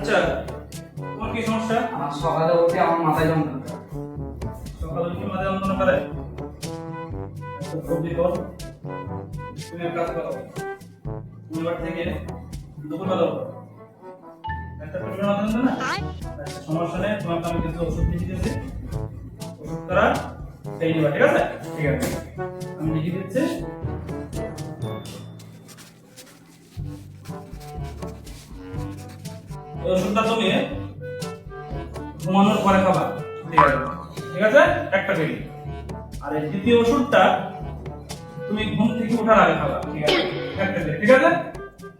আচ্ছা তোমার কি সমস্যা? আমার সকালে উঠে আমার মাথায় যন্ত্রণা। সকালে উঠে মাঝে যন্ত্রণা করে? সবজি কর। তুমি এক কাজ করো। বাড়ি থেকে দুপুরবেলা একটা পেট্রোল না? দেন না সমস্যা নেই তোমাকে আমি কিছু ওষুধ লিখে দিয়েছি ওষুধ করা সেই নিবা ঠিক আছে? ঠিক আছে। আমি লিখে দিচ্ছি। ওষুধটা তুমি ঘুমানোর পরে খাবা। ঠিক আছে? একটা বেরি আর এই দ্বিতীয় ওষুধটা তুমি ঘুম থেকে ওঠার আগে খাবা। ঠিক আছে? একটা বেরি ঠিক আছে?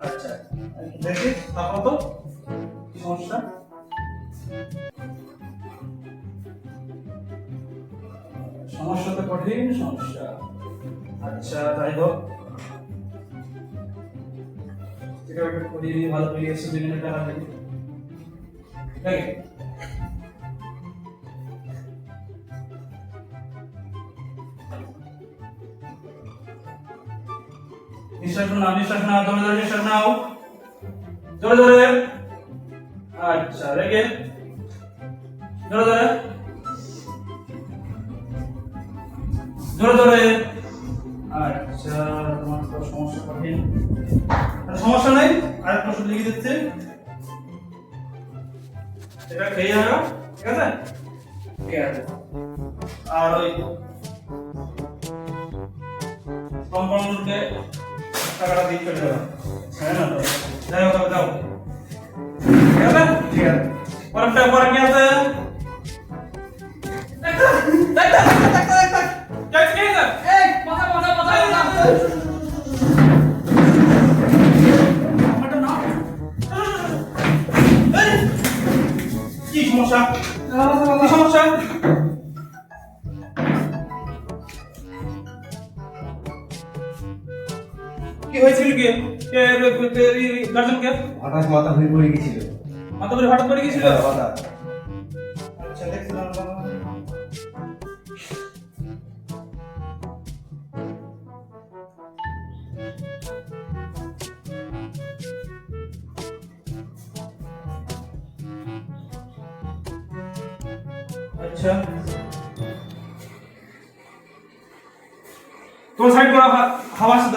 আচ্ছা। দেখি, তারপর তো সমস্যা। সমস্যা তো কঠিন, সমস্যা। আচ্ছা যাই হোক। এটা একটা করিয়ে ভালো করে এসে বিভিন্ন টাকা নিঃশ্বাস নাও নিঃশ্বাস নাও জোরে জোরে নিঃশ্বাস নাও। জোরে জোরে আচ্ছা রেগে জোরে জোরে জোরে জোরে আচ্ছা তোমার সমস্যা কঠিন সমস্যা নেই? আরেকটা ওষুধ লিখে দিচ্ছি। এটা খেয়ে যাবে ঠিক আছে? ঠিক আছে। আর ওই কম্পাউন্ডকে টাকাটা দিয়ে চলে যাবে। হ্যাঁ না তো? যাই হোক যাও। ঠিক আছে? ঠিক আছে। পরেরটা পরে কি আছে? ডাক্তার ডাক্তার ডাক্তার ডাক্তার কি আছে? এই, মাথা, মাথা, মাথা, কি? হয়েছিল কি গার্জেন কে? হঠাৎ মাথা ঘুরে পড়ে গেছিল। মাথা ধরে হঠাৎ করে গেছিল? হ্যাঁ, হঠাৎ। আচ্ছা দেখছিলাম আচ্ছা। তোমার সাইড করা হা- হাওয়া আসতে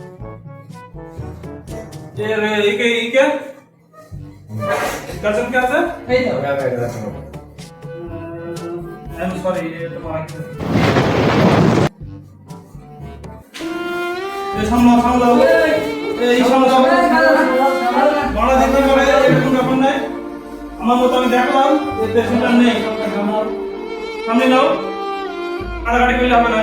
ಈಕೆ ಈಕೆ গাজন কে আছে এই তো আই এম সরি এটা মারা গেছে এই সামলা সামলা এই সামলা বড় দিতে পারে এরকম ব্যাপার নাই আমার মতো আমি দেখলাম এই পেশেন্টটা নেই সামনে নাও কাটাকাটি করলে হবে না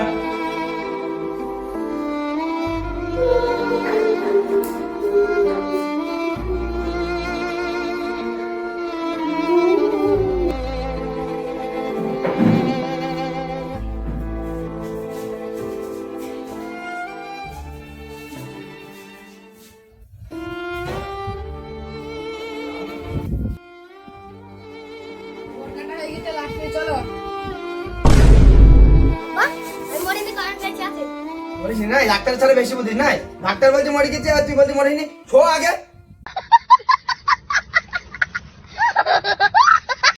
চলো। নাই ডাক্তার ছাড়া বেশি বুঝিস নাই। ডাক্তার বলছে মরে গেছে আর তুই বলছি মরিনি শো আগে।